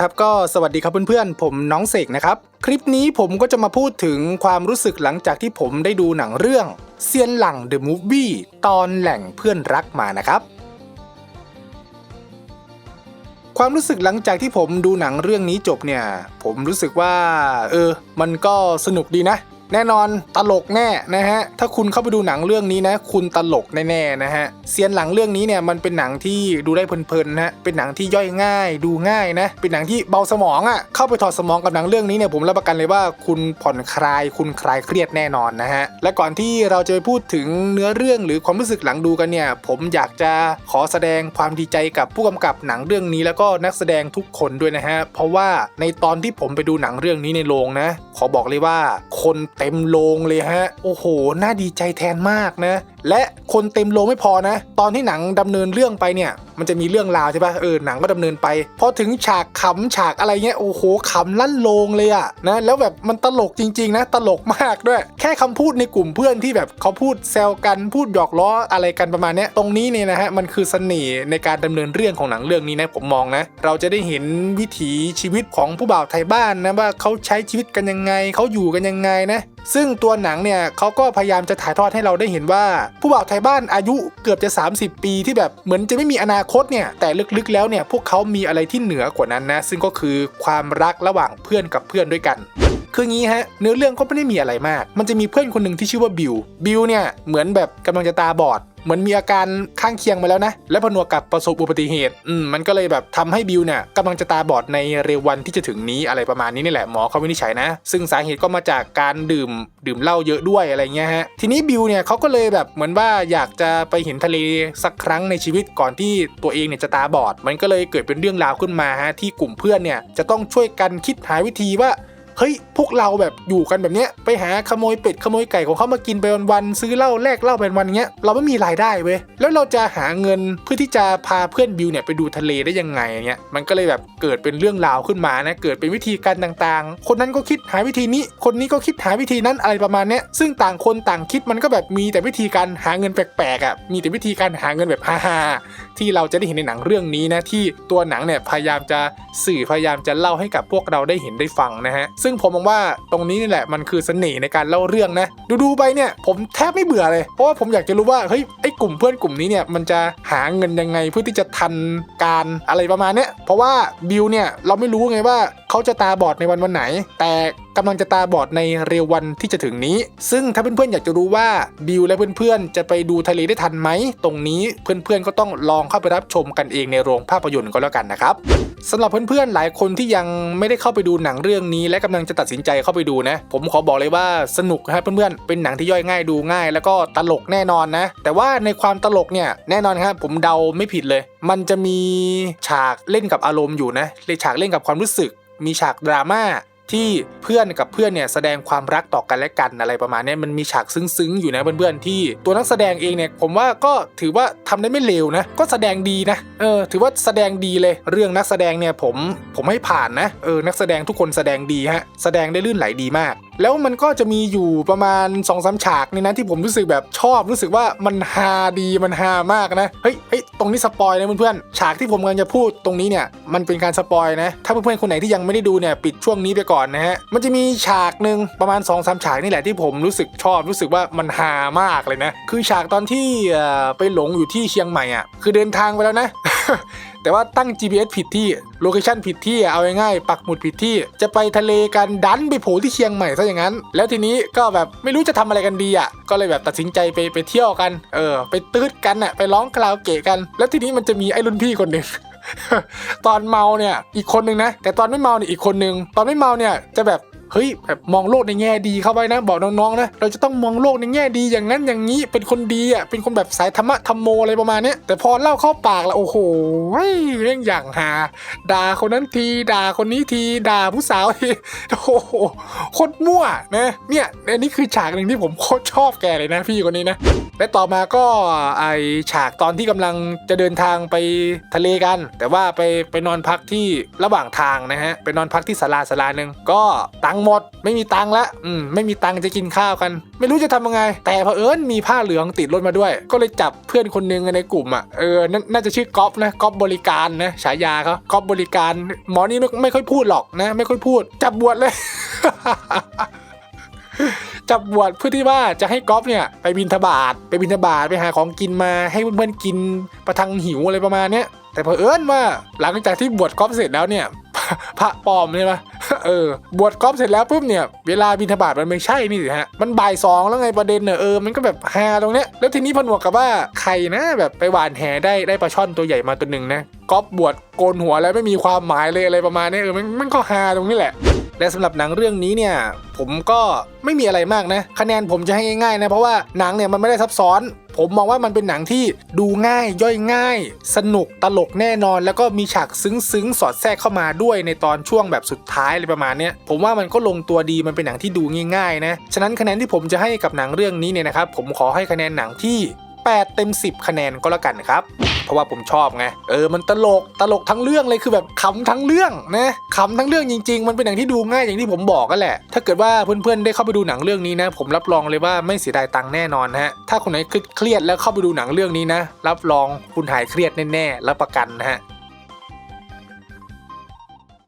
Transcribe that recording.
ครับก็สวัสดีครับเพื่อนๆ ผมน้องเสกนะครับ คลิปนี้ผมก็จะมาพูดถึงความรู้สึกหลังจากที่ผมได้ดูหนังเรื่องเซียนหลังเดอะมูฟวี่ตอนแหล่งเพื่อนรักมานะครับ ความรู้สึกหลังจากที่ผมดูหนังเรื่องนี้จบเนี่ย ผมรู้สึกว่า เออ มันก็สนุกดีนะ แน่นอนตลกแน่นะฮะถ้าคุณเข้าไปดูหนังเรื่องนี้นะคุณตลกแน่ๆนะฮะเซียนหลังเรื่องนี้เนี่ยมันเป็นหนังที่ดูได้เพลินๆนะเป็นหนังที่ย่อยง่าย ดูง่ายนะเป็นหนังที่เบาสมองอะ่ะเข้าไปถอดสมองกับหนังเรื่องนี้เนี่ยผมรับประกันเลยว่าคุณผ่อนคลาย คุณคลายเครียดแน่นอนนะฮะและก่อนที่เราจะไปพูดถึงเนื้อเรื่องหรือความรู้สึกหลังดูกันเนี่ยผมอยากจะขอแสดงความดีใจกับผู้กำกับหนังเรื่องนี้ แล้วก็นักแสดงทุกคนด้วยนะฮะเพราะว่าในตอนที่ผมไปดูหนังเรื่องนี้ในโรงนะขอบอกเลยว่าคนเต็มโรงเลยฮะ โอ้โห น่าดีใจแทนมากนะ และคนเต็มโรงไม่พอนะ ตอนที่หนังดำเนินเรื่องไปเนี่ย มันจะมีเรื่องราวใช่ปะเออ หนังก็ดำเนินไป พอถึงฉากขำฉากอะไรเงี้ย โอ้โห ขำลั่นโลงเลยอะนะ แล้วแบบมันตลกจริง ๆ นะ ตลกมากด้วย แค่คำพูดในกลุ่มเพื่อนที่แบบเขาพูดแซวกัน พูดหยอกล้ออะไรกันประมาณเนี้ยตรงนี้เนี่ยนะฮะ มันคือเสน่ห์ในการดำเนินเรื่องของหนังเรื่องนี้นะ ผมมองนะ เราจะได้เห็นวิถีชีวิตของผู้บ่าวไทยบ้านนะว่าเขาใช้ชีวิตกันยังไง เขาอยู่กันยังไงนะ ซึ่งตัวหนังเนี่ยเขาก็พยายามจะถ่ายทอดให้เราได้เห็นว่า ผู้บ่าวไทยบ้านอายุเกือบจะ 30 ปีที่แบบเหมือนจะไม่มีอนาคตเนี่ยแต่ลึกๆ แล้วเนี่ยพวกเขามีอะไรที่เหนือกว่านั้นนะซึ่งก็คือความรักระหว่างเพื่อนกับเพื่อนด้วยกันคืองี้ฮะเนื้อเรื่องก็ไม่ได้มีอะไรมาก มันจะมีเพื่อนคนหนึ่งที่ชื่อว่าบิวบิวเนี่ยเหมือนแบบกำลังจะตาบอด เหมือนมีอาการข้างเคียงมาแล้วนะ และผนวกกับประสบอุบัติเหตุ อืมมันก็เลยแบบทำให้บิวเนี่ยกำลังจะตาบอดในเร็ววันที่จะถึงนี้อะไรประมาณนี้นี่แหละหมอเขาวินิจฉัยนะ ซึ่งสาเหตุก็มาจากการดื่มดื่มเหล้าเยอะด้วยอะไรเงี้ยฮะทีนี้บิวเนี่ยเขาก็เลยแบบเหมือนว่าอยากจะไปเห็นทะเลสักครั้งในชีวิตก่อนที่ตัวเองเนี่ยจะตาบอด มันก็เลยเกิดเป็นเรื่องราวขึ้นมาฮะที่กลุ่มเพื่อนเนี่ยจะต้องช่วยกันคิดหาวิธีว่า เฮ้ยพวกเราแบบอยู่กันแบบเนี้ยไปหาขโมยเป็ดขโมยไก่ของเขามากินไปวันๆซื้อเหล้าแลกเหล้าเป็นวันเงี้ยเราไม่มีรายได้เว้ยแล้วเราจะหาเงินเพื่อที่จะพาเพื่อนบิวเนี่ยไปดูทะเลได้ยังไงเงี้ยมันก็เลยแบบเกิดเป็นเรื่องราวขึ้นมานะเกิดเป็นวิธีการต่างๆ คนนั้นก็คิดหาวิธีนี้ คนนี้ก็คิดหาวิธีนั้นอะไรประมาณเนี้ยซึ่งต่างคนต่างคิดมันก็แบบมีแต่วิธีการหาเงินแปลกๆอะมีแต่วิธีการหาเงินแบบฮาๆที่เราจะได้เห็นในหนังเรื่องนี้นะที่ตัวหนังเนี่ยพยายามจะสื่อพยายามจะเล่าให้กับพวกเราได้เห็นได้ฟังนะฮะซึ่งผมมองว่าตรงนี้นี่แหละมันคือเสน่ห์ในการเล่าเรื่องนะดูดูๆไปเนี่ยผมแทบไม่เบื่อเลย เพราะว่าผมอยากจะรู้ว่าเฮ้ยไอ้กลุ่มเพื่อนกลุ่มนี้เนี่ยมันจะหาเงินยังไงเพื่อที่จะทันการอะไรประมาณเนี้ยเพราะว่าบิวเนี่ยเราไม่รู้ไงว่า เขาจะตาบอดในวันวันไหน แต่กำลังจะตาบอดในเร็ววันที่จะถึงนี้ ซึ่งถ้าเพื่อนๆอยากจะรู้ว่าบิวและเพื่อนๆจะไปดูทะเลได้ทันไหม ตรงนี้เพื่อนๆก็ต้องลองเข้าไปรับชมกันเองในโรงภาพยนตร์ก็แล้วกันนะครับสำหรับเพื่อนๆหลายคนที่ยังไม่ได้เข้าไปดูหนังเรื่องนี้ และกำลังจะตัดสินใจเข้าไปดูนะ ผมขอบอกเลยว่าสนุกครับเพื่อนๆเป็นหนังที่ย่อยง่ายดูง่าย แล้วก็ตลกแน่นอนนะ แต่ว่าในความตลกเนี่ยแน่นอนครับผมเดาไม่ผิดเลย มันจะมีฉากเล่นกับอารมณ์อยู่นะเลยฉากเล่นกับความรู้สึก มีฉากดราม่า ที่เพื่อนกับเพื่อนเนี่ยแสดงความรักต่อกันและกันอะไรประมาณนี้มันมีฉากซึ้งๆอยู่นะเพื่อนๆที่ตัวนักแสดงเองเนี่ยผมว่าก็ถือว่าทำได้ไม่เลวนะก็แสดงดีนะเออถือว่าแสดงดีเลย เรื่องนักแสดงเนี่ยผมผมให้ผ่านนะเออนักแสดงทุกคนแสดงดีฮะแสดงได้ลื่นไหลดีมากแล้วมันก็จะมีอยู่ประมาณ2อสาฉากเนี่ยนะที่ผมรู้สึกแบบชอบรู้สึกว่ามันฮาดีมันฮามากนะเฮ้ยเฮ้ยตรงนี้สปอยนะเพื่อนๆฉากที่ผมกำลังจะพูดตรงนี้เนี่ยมันเป็นการสปอยนะถ้าเพื่อนๆคนไหนที่ยังไม่ได้ดูเนี่ยปิดช่วงนี้ไปก่อนนะฮะ มันจะมีฉากหนึ่งประมาณ2อสฉากนี่แหละที่ผมรู้สึกชอบรู้สึกว่ามันฮามากเลยนะ คือฉากตอนที่ไปหลงอยู่ที่เชียงใหม่อะ คือเดินทางไปแล้วนะแต่ว่าตั้ง GPS ผิดที่ โลเคชันผิดที่ เอาง่ายๆ ปักหมุดผิดที่ จะไปทะเลกันดันไปโผล่ที่เชียงใหม่ซะอย่างนั้น แล้วทีนี้ก็แบบไม่รู้จะทำอะไรกันดีอะ ก็เลยแบบตัดสินใจไปไปเที่ยวกัน เออ ไปตืดกันอะ ไปร้องคาราโอเกะกัน แล้วทีนี้มันจะมีไอ้รุ่นพี่คนหนึ่ง ตอนเมาเนี่ยอีกคนนึงนะ แต่ตอนไม่เมาเนี่ยอีกคนนึง ตอนไม่เมาเนี่ยจะแบบ เฮ้ยแบบมองโลกในแง่ดีเข้าไว้นะ บอกน้องๆนะเราจะต้องมองโลกในแง่ดีอย่างนั้นอย่างนี้เป็นคนดีอะเป็นคนแบบสายธรรมะธรรมโมอะไรประมาณเนี้ยแต่พอเล่าเข้าปากแล้วโอ้โหเรื่องอย่างหา ด่าคนนั้นทีด่าคนนี้ทีด่าผู้สาวทีโอ้โหโคตรมั่วนะเนี่ยอันนี้คือฉากหนึ่งที่ผมโคตรชอบแกเลยนะ พี่คนนี้นะและต่อมาก็ไอฉากตอนที่กำลังจะเดินทางไปทะเลกัน แต่ว่าไปไปนอนพักที่ระหว่างทางนะฮะไปนอนพักที่ศาลาศาลาหนึ่งก็ตังหมด ไม่มีตังค์ละอืมไม่มีตังค์จะกินข้าวกัน ไม่รู้จะทำยังไง แต่เผอิญมีผ้าเหลืองติดรถมาด้วย ก็เลยจับเพื่อนคนหนึงในกลุ่มอะเออน,น่าจะชื่อก๊อฟนะก๊อฟบริการนะฉายาเขาก๊อฟบริการ หมอนี่ไม่ไม่ค่อยพูดหรอกนะ ไม่ค่อยพูด จับบวชเลยจับบวชเพื่อที่ว่าจะให้ก๊อฟเนี่ยไปบินทบาทไปบินทบาทไปหาของกินมาให้เพื่อนๆกินประทังหิวอะไรประมาณเนี้ยแต่เผอิญว่าหลังจากที่บวชก๊อฟเสร็จแล้วเนี่ยพระปลอมใช่ไหม เออบวชก๊อฟเสร็จแล้วปุ๊บเนี่ยเวลาบินทบาทมันไม่ใช่นี่สิฮะมันบ่ายสองแล้วไงประเด็นเนี่ยเออมันก็แบบฮาตรงเนี้ยแล้วทีนี้ผนวกกับว่าใครนะแบบไปหวานแหได้ได้ปลาช่อนตัวใหญ่มาตัวหนึ่งนะก๊อฟบวชโกนหัวแล้วไม่มีความหมายเลยอะไรประมาณนี้เออมันมันก็ฮาตรงนี้แหละ และสำหรับหนังเรื่องนี้เนี่ยผมก็ไม่มีอะไรมากนะคะแนนผมจะให้ง่ายๆนะเพราะว่าหนังเนี่ยมันไม่ได้ซับซ้อน ผมมองว่ามันเป็นหนังที่ดูง่ายย่อยง่าย สนุกตลกแน่นอน แล้วก็มีฉากซึ้งๆ สอดแทรกเข้ามาด้วยในตอนช่วงแบบสุดท้ายอะไรประมาณเนี้ยผมว่ามันก็ลงตัวดีมันเป็นหนังที่ดูง่ายๆนะฉะนั้นคะแนนที่ผมจะให้กับหนังเรื่องนี้เนี่ยนะครับผมขอให้คะแนนหนังที่ 8 เต็ม 10 คะแนนก็แล้วกันครับ เพราะว่าผมชอบไงเออมันตลกตลกทั้งเรื่องเลยคือแบบขำทั้งเรื่องนะขำทั้งเรื่องจริง ๆ มันเป็นหนังที่ดูง่ายอย่างที่ผมบอกกันแหละ ถ้าเกิดว่าเพื่อนๆได้เข้าไปดูหนังเรื่องนี้นะ ผมรับรองเลยว่าไม่เสียดายตังค์แน่นอนนะฮะถ้าคนไหนเครียดแล้วเข้าไปดูหนังเรื่องนี้นะ รับรองคุณหายเครียดแน่ๆรับประกันนะฮะ